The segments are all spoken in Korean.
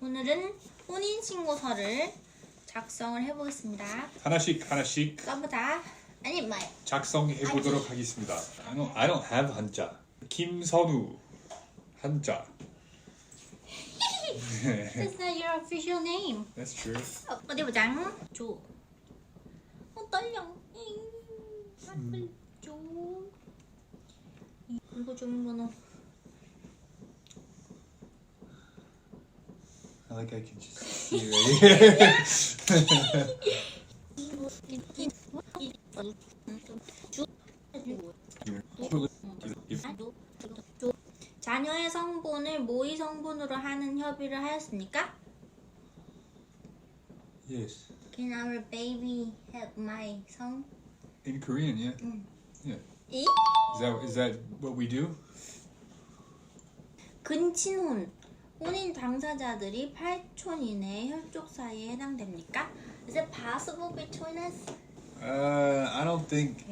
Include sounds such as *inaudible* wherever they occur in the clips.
오늘은 혼인신고서를 작성을 해보겠습니다. 하나씩 하나씩 써보자. 아니 말. 작성해 보도록 하겠습니다. I don't, I don't have 한자. 김선우 한자. *laughs* That's not your official name. That's true. 어, 어디 보자. 조. 어 떨려. 잉. 빨리 줘. 이거 주문번호. I like I can just see you. 자녀의 성분을 모의 성분으로 하는 협의를 하였습니까? yes. Can our baby have my 성? In Korean, yeah. Yeah. 이? Is that is that what we do? 근친혼 혼인 당사자들이 8촌 이내의 혈족 사이에 해당됩니까? Is it possible between us? Uh, I don't think.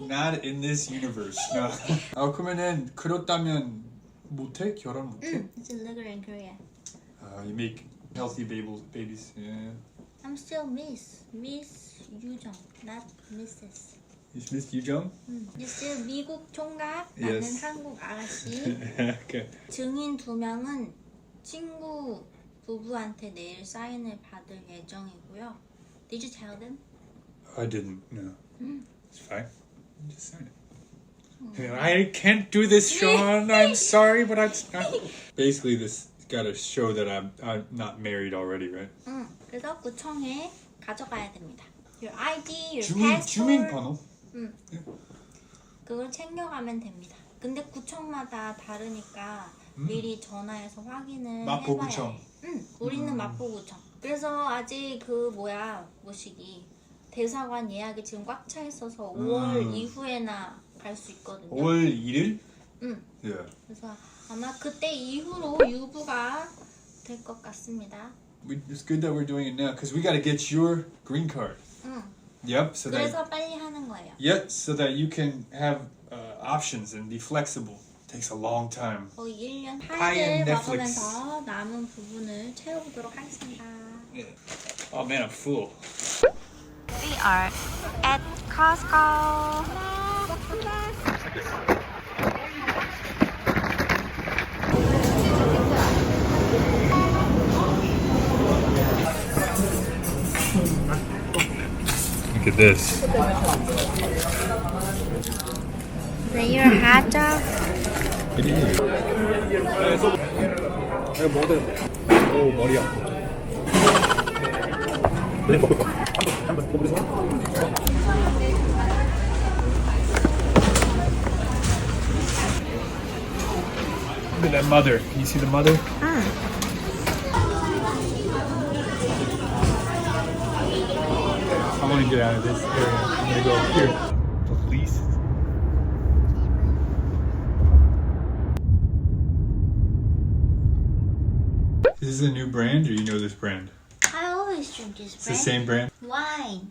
Not in this universe. No. 아 그러면은 그렇다면 못해 결혼 못해? 응, it's illegal in Korea. Uh, you make healthy babies. Babies. Yeah. I'm still Miss, Miss 유정, not Mrs. Is Miss. You still 미국 총각, 나는 Yes. 한국 아가씨. okay. 증인 두 명은 친구 부부한테 내일 사인을 받을 예정이고요. Did you tell them? I didn't. No. It's fine. Just sign it. I can't do this, Sean. I'm sorry, but I'm. Basically, this got to show that I'm I'm not married already, right? 응. 그래서 구청에 가져가야 됩니다. Your ID, your 주민 passport. 주민번호. 그걸 챙겨가면 됩니다. 근데 구청마다 다르니까 미리 전화해서 확인을 마포구청. 해봐야 해. 응, 우리는 마포구청. 그래서 아직 그 뭐야 뭐시기 대사관 예약이 지금 꽉 차 있어서 5월 음. 이후에나 갈 수 있거든요. 5월 1일? 응. Yeah. 그래서 아마 그때 이후로 유부가 될 것 같습니다. We, it's good that we're doing it now because we got to get your green card. 응. Yep. So that. 그래서 빨리 하는 거예요. Yep. So that you can have uh, options and be flexible. Takes a long time. 거의 1년 Pie and 하이를 Netflix. 먹으면서 남은 부분을 채워보도록 하겠습니다. Oh man, I'm full. We are at Costco. this. Is that your hot dog? It is. 오 머리 아파. Look at that mother. Can you see the mother? I want to get out of this area. I'm gonna go up here. Police. Is this a new brand or you know this brand? I always drink this It's the same brand? Wine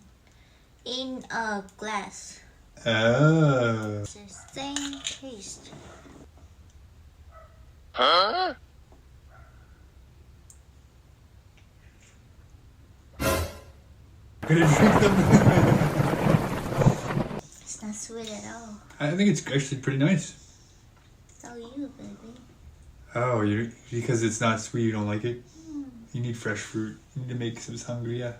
in a glass. Oh. It's the same taste. Gonna drink them? It's not sweet at all. I think it's actually pretty nice. So you, baby. Oh, you because it's not sweet, you don't like it? Hmm. You need fresh fruit. You need to make some sangria.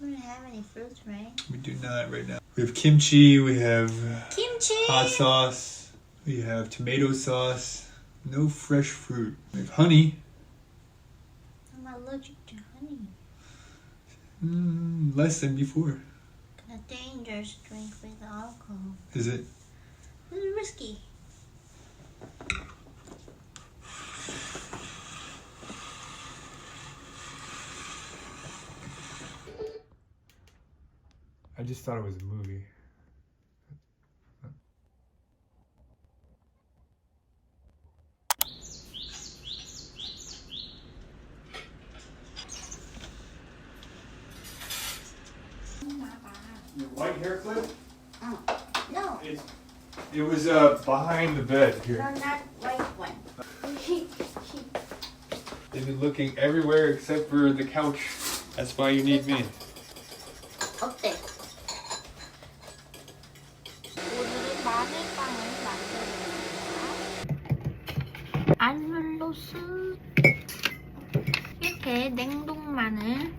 We don't have any fruits, right? We do not right now. We have kimchi, we have Kimchi. hot sauce, we have tomato sauce, no fresh fruit. We have honey. I'm allergic to honey. Mm, less than before. A dangerous drink with alcohol. Is it? It's risky. I just thought it was a movie. Your white hair clip? No, It, it was uh, behind the bed here. no, not white one. They've been looking everywhere except for the couch. That's why you need me. 어때? 오늘은 마늘빵을 만들어볼게요. 알룰로스 이렇게 냉동 마늘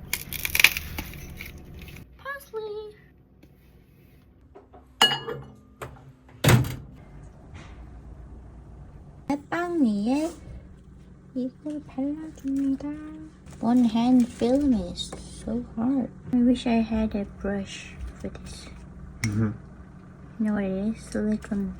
위에 이걸 발라줍니다. One hand filling is so hard. I wish I had a brush for this. Mhm. You know what it is? Silicone.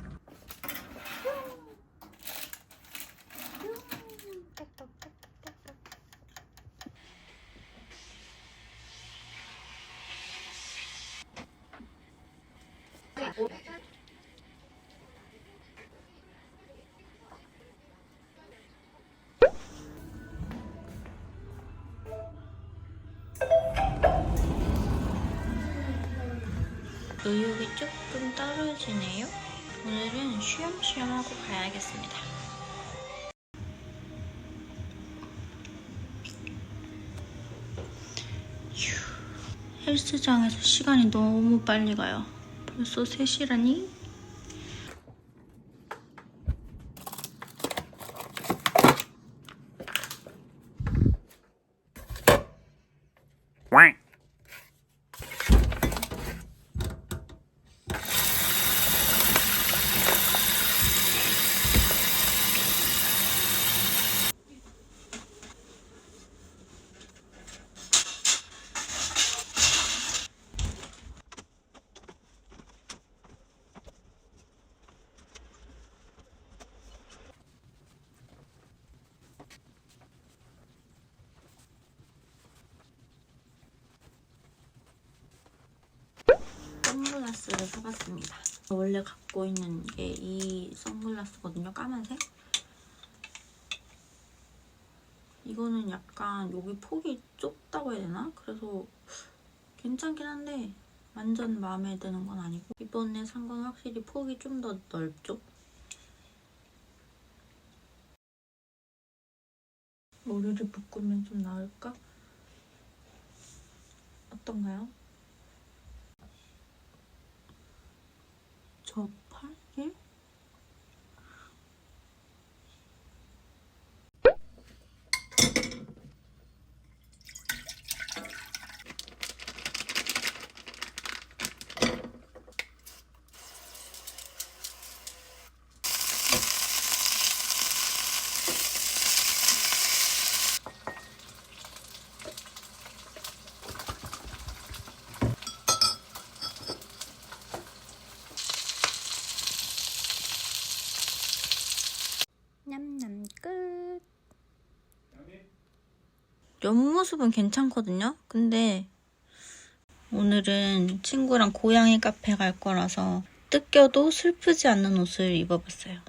의욕이 조금 떨어지네요. 오늘은 쉬엄쉬엄 하고 가야겠습니다. 휴, 헬스장에서 시간이 너무 빨리 가요. 벌써 3시라니? 선글라스를 사봤습니다. 원래 갖고 있는 게 이 선글라스거든요. 까만색. 이거는 약간 여기 폭이 좁다고 해야 되나? 그래서 괜찮긴 한데 완전 마음에 드는 건 아니고 이번에 산 건 확실히 폭이 좀 더 넓죠? 머리를 묶으면 좀 나을까? 어떤가요? çok 옆모습은 괜찮거든요. 근데 오늘은 친구랑 고양이 카페 갈 거라서 뜯겨도 슬프지 않는 옷을 입어봤어요.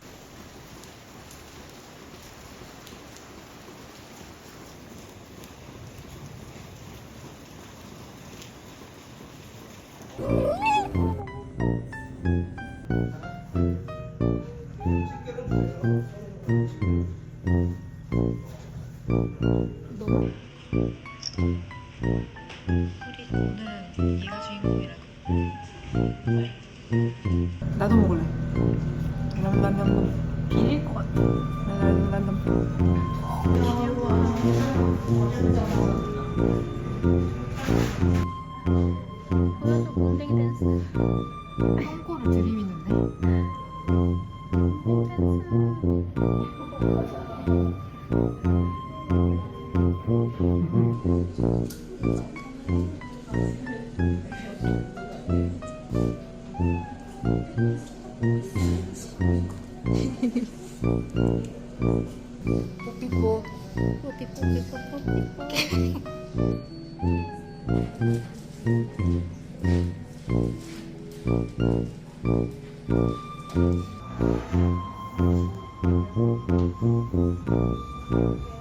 나도 먹을래. 냠냠냠. 비릴 것 같아. 냠냠냠. 콩고를 들이미는데. 뽀삐뽀. You.